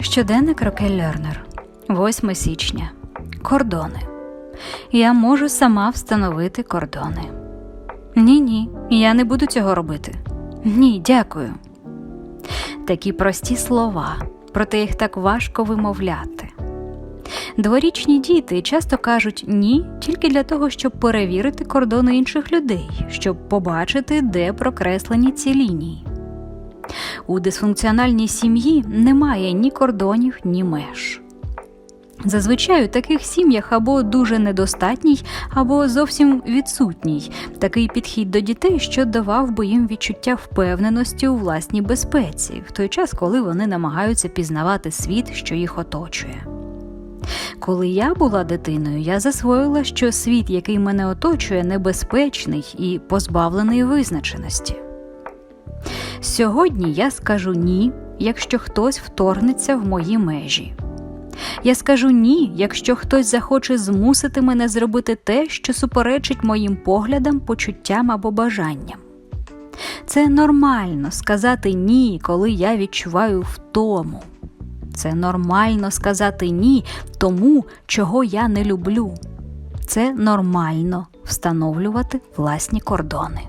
Щоденник Рокель Лернер, 8 січня. Кордони. Я можу сама встановити кордони. Ні, ні, я не буду цього робити. Ні, дякую. Такі прості слова, проте їх так важко вимовляти. Дворічні діти часто кажуть ні тільки для того, щоб перевірити кордони інших людей, щоб побачити, де прокреслені ці лінії. У дисфункціональній сім'ї немає ні кордонів, ні меж. Зазвичай у таких сім'ях або дуже недостатній, або зовсім відсутній такий підхід до дітей, що давав би їм відчуття впевненості у власній безпеці, в той час, коли вони намагаються пізнавати світ, що їх оточує. Коли я була дитиною, я засвоїла, що світ, який мене оточує, небезпечний і позбавлений визначеності. Сьогодні я скажу ні, якщо хтось вторгнеться в мої межі. Я скажу ні, якщо хтось захоче змусити мене зробити те, що суперечить моїм поглядам, почуттям або бажанням. Це нормально сказати ні, коли я відчуваю втому. Це нормально сказати ні тому, чого я не люблю. Це нормально встановлювати власні кордони.